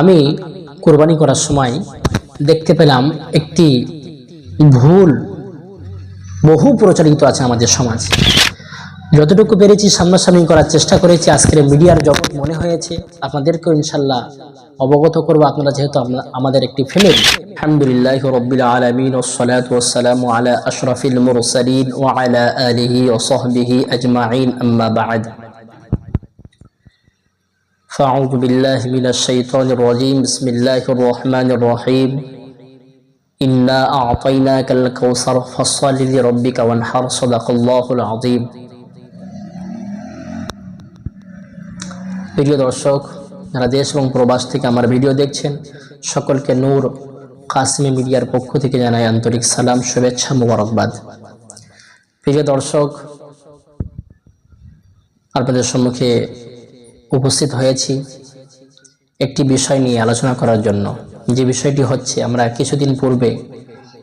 আমি কোরবানি করার সময় দেখতে পেলাম একটি ভুল বহু প্রচলিত আছে আমাদের সমাজ। যতটুকু পেরেছি সামনাসামনি করার চেষ্টা করেছি, আজকের মিডিয়ার জগৎ মনে হয়েছে। আপনাদেরকেও ইনশাল্লাহ অবগত করব। আপনারা যেহেতু আমাদের একটি ফ্যামিলি। আলহামদুলিল্লাহ আলমিন فأعوذ بالله من الشيطان الرجيم بسم الله الرحمن الرحيم إنا أعطيناك الكوثر فصل لربك وانحر صدق الله العظيم প্রিয় দর্শক যারা দেশ এবং প্রবাস থেকে আমার ভিডিও দেখছেন সকলকে নূর কাশ্মী মিডিয়ার পক্ষ থেকে জানাই আন্তরিক সালাম শুভেচ্ছা মুবারকবাদ প্রিয় দর্শক আপনাদের সম্মুখে উপস্থিত হয়েছি একটি বিষয় নিয়ে আলোচনা করার জন্য। যে বিষয়টি হচ্ছে, আমরা কিছুদিন পূর্বে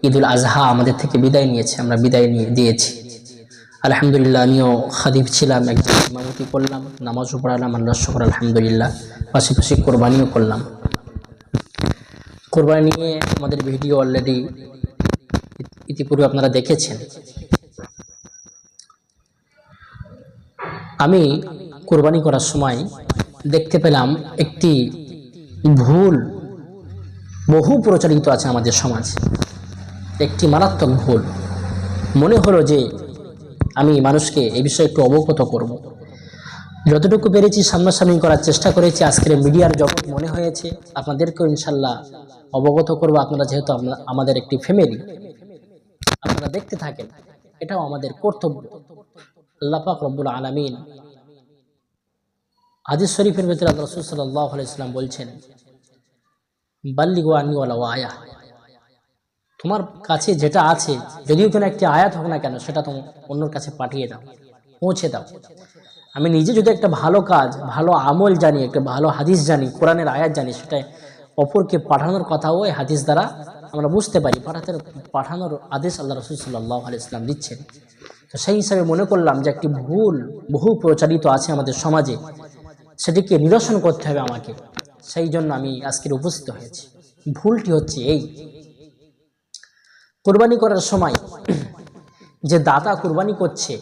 ঈদুল আজহা আমাদের থেকে বিদায় নিয়েছে, আমরা বিদায় নিয়ে দিয়েছি। আলহামদুলিল্লাহ, আমিও খাদিব ছিলাম, একজন ইমামতি করলাম নামাজও পড়ালাম আল্লাহ শকর, আলহামদুলিল্লাহ। পাশাপাশি কোরবানিও করলাম। কোরবানি নিয়ে আমাদের ভিডিও অলরেডি ইতিপূর্বে আপনারা দেখেছেন। আমি কোরবানি করার সময় দেখতে পেলাম একটি ভুল বহু প্রচলিত আছে আমাদের সমাজ। একটি মারাত্মক ভুল। মনে হলো যে আমি মানুষকে এই বিষয়ে একটু অবগত করব। যতটুকু পেরেছি সামনাসামনি করার চেষ্টা করেছি, আজকের মিডিয়ার জগৎ মনে হয়েছে। আপনাদেরকেও ইনশাল্লাহ অবগত করব। আপনারা যেহেতু আমাদের একটি ফ্যামিলি আপনারা দেখতে থাকেন, এটাও আমাদের কর্তব্য। আল্লাহ পাক রব্বুল আলমিন হাদিস শরীফের ভেতরে আল্লাহ রসুল সাল্লাহ ইসলাম বলছেন বাল্লি গো আনি ওয়ালা আয়া তোমার কাছে যেটা আছে, যদিও কোনো একটি আয়াত হোক না কেন, সেটা তুমি অন্যর কাছে পাঠিয়ে দাও, পৌঁছে দাও। আমি নিজে যদি একটা ভালো কাজ, ভালো আমল জানি, একটা ভালো হাদিস জানি, কোরআনের আয়াত জানি, সেটা অপরকে পাঠানোর কথাও ওই হাদিস দ্বারা আমরা বুঝতে পারি পাঠাতে পাঠানোর আদেশ আল্লাহ রসুল সাল্লাহ ইসলাম দিচ্ছেন। তো সেই হিসাবে মনে করলাম যে একটি ভুল, বহু প্রচারিত আছে আমাদের সমাজে। সেটিকে নিরসন করতে হবে আমাকে। সেই জন্য আমি আজকের উপস্থিত হয়েছি। ভুলটি হচ্ছে এই। কোরবানি করার সময় যে দাতা কোরবানি করছে,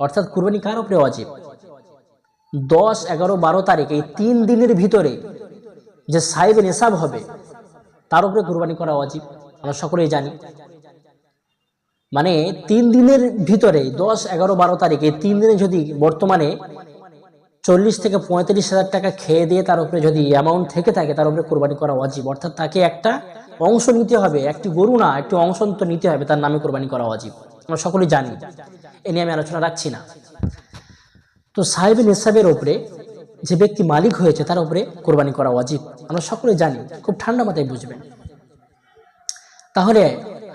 অর্থাৎ কোরবানি কার উপরে অজীব দশ, এগারো, বারো তারিখ, এই তিন দিনের ভিতরে যে সাহেব নেশাব হবে, তার উপরে কোরবানি করা অজীব আমরা সকলেই জানি। মানে তিন দিনের ভিতরে দশ, এগারো, বারো তারিখ তিন দিনে যদি বর্তমানে চল্লিশ থেকে পঁয়ত্রিশ হাজার টাকা খেয়ে দিয়ে তার উপরে যদি অ্যামাউন্ট থেকে থাকে, তার উপরে কোরবানি করা অজীব অর্থাৎ তাকে একটা অংশ নিতে হবে, একটি গরু না, একটি অংশ তো নিতে হবে, তার নামে কোরবানি করা অজীব আমরা সকলেই জানি, এ নিয়ে আমি আলোচনা রাখছি না। তো সাহেব নিসাবের উপরে যে ব্যক্তি মালিক হয়েছে, তার উপরে কোরবানি করা অজীব আমরা সকলে জানি, খুব ঠান্ডা মাথায় বুঝবেন। তাহলে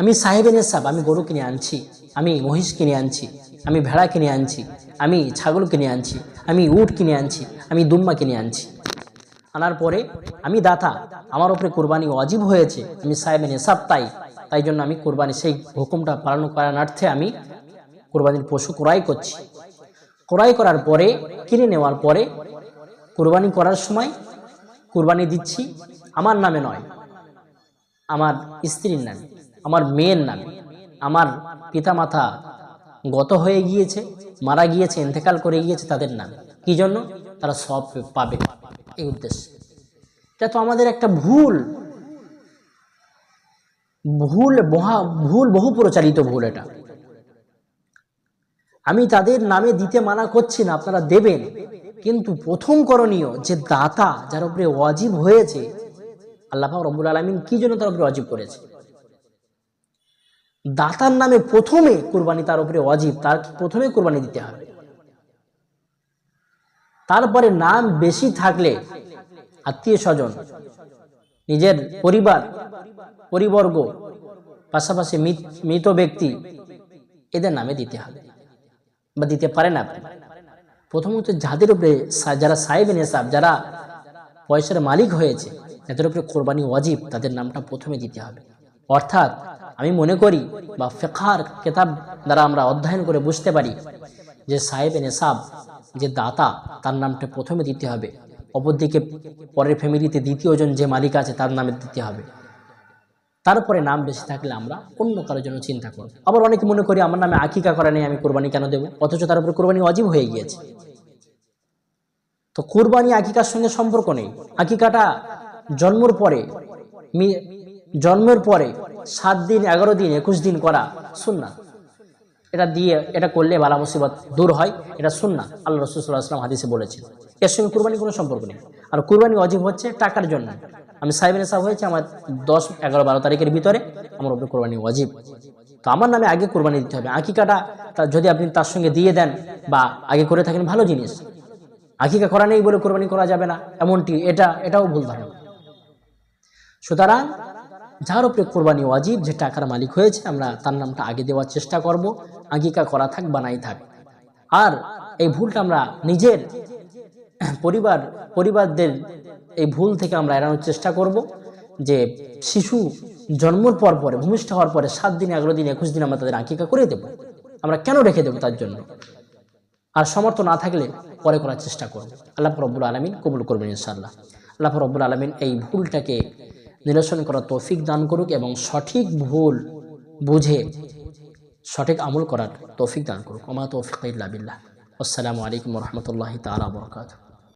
আমি সাহেবের নেশাব আমি গরু কিনে আনছি, আমি মহিষ কিনে আনছি আমি ভেড়া কিনে আনছি, আমি ছাগল কিনে আনছি, আমি উট কিনে আনছি, আমি দুম্মা কিনে আনছি। আনার পরে আমি দাতা, আমার ওপরে কোরবানি অজীব হয়েছে, আমি সাহেবের নেশাব তাই তাই জন্য আমি কোরবানি, সেই হুকুমটা পালন করানার্থে আমি কোরবানির পশু ক্রয় করছি। ক্রয় করার পরে, কিনে নেওয়ার পরে, কোরবানি করার সময় কোরবানি দিচ্ছি আমার নামে নয়, আমার স্ত্রীর নামে, আমার মেয়ের নামে, আমার পিতামাতা গত হয়ে গিয়েছে, মারা গিয়েছে, ইন্তেকাল করে গিয়েছে তাদের নাম। কি জন্য? তারা সব পাবে। এই উদ্দেশ্যে। এটা তো আমাদের একটা ভুল। ভুল মহা, ভুল বহু প্রচারিত ভুল এটা। আমি তাদের নামে দিতে মানা করছি না, আপনারা দেবেন। কিন্তু প্রথম করণীয় যে দাতা যার উপরে ওয়াজিব হয়েছে, আল্লাহ রব্বুল আলমিন কি জন্য তার উপরে অজীব করেছে? দাতার নামে প্রথমে কোরবানি তার উপরে অজীব তার প্রথমে কোরবানি দিতে হবে। তারপরে নাম বেশি থাকলে আত্মীয় স্বজন, নিজের পরিবার, পরিবর্গ, পাশাপাশি মৃত- ব্যক্তি, এদের নামে দিতে হবে বা দিতে পারেন আপনি প্রথমত যাদের উপরে যারা সাহেব নেশাব যারা পয়সার মালিক হয়েছে এদের উপরে কোরবানি ওয়াজিব, তাদের নামটা প্রথমে দিতে হবে। অর্থাৎ আমি মনে করি বা ফেকার কেতাব দ্বারা আমরা অধ্যয়ন করে বুঝতে পারি যে সাহেব নেশাব যে দাতা, তার নামটা প্রথমে দিতে হবে। অপরদিকে পরের ফ্যামিলিতে দ্বিতীয়জন যে মালিক আছে, তার নামে দিতে হবে। তারপরে নাম বেশি থাকলে আমরা অন্য কারোর জন্য চিন্তা করব। আবার অনেকে মনে করি, আমার নামে আকিকা করা নেই, আমি কোরবানি কেন দেবো? অথচ তার উপরে কোরবানি অজীব হয়ে গিয়েছে। তো কোরবানি, আকিকার সঙ্গে সম্পর্ক নেই। আকিকাটা জন্মর পরে জন্মের পরে সাত দিন, এগারো দিন, একুশ দিন করা সুন্না এটা দিয়ে এটা করলে বালা মুসিবত দূর হয়, এটা সুন্না আল্লাহ রসুল্লাহ আসলাম হাদিসে বলেছেন। এর সঙ্গে কুরবানি কোনো সম্পর্ক নেই। আর কুরবানি অজীব হচ্ছে টাকার জন্য। আমি সাহেবের সাহেব হয়েছে আমার দশ, এগারো, বারো তারিখের ভিতরে আমার উপরে কোরবানি অজীব। তো আমার নামে আগে কোরবানি দিতে হবে। আকিকাটা যদি আপনি তার সঙ্গে দিয়ে দেন বা আগে করে থাকেন, ভালো জিনিস। আকিকা করা নেই বলে কোরবানি করা যাবে না। এমনটি, এটা, এটাও ভুল ধারণা। সুতরাং যার উপরে কোরবানি ওয়াজিব, যে টাকার মালিক হয়েছে, আমরা তার নামটা আগে দেওয়ার চেষ্টা করব আঙ্গিকা করা থাক বা নাই থাক। আর এই ভুলটা আমরা নিজের পরিবার, পরিবারদের এই ভুল থেকে আমরা এড়ানোর চেষ্টা করব, যে শিশু জন্মর পর পরে, ভূমিষ্ঠ হওয়ার পরে সাত দিন, এগারো দিন, একুশ দিন আমরা তাদের আঁকিকা করে দেব। আমরা কেন রেখে দেবো তার জন্য? আর সমর্থ না থাকলে পরে করার চেষ্টা করব। আল্লাহ রব্বুল আলমিন কবুল করবেন ইনশাআল্লাহ। আল্লাহ রব্বুল আলমিন এই ভুলটাকে নিরসন করার তৌফিক দান করুক এবং সঠিক ভুল বুঝে সঠিক আমল করার তৌফিক দান করুক। ওমা তৌফিক বিল্লাহ। আসসালামু আলাইকুম রহমতুল্লাহ তালা বরকাত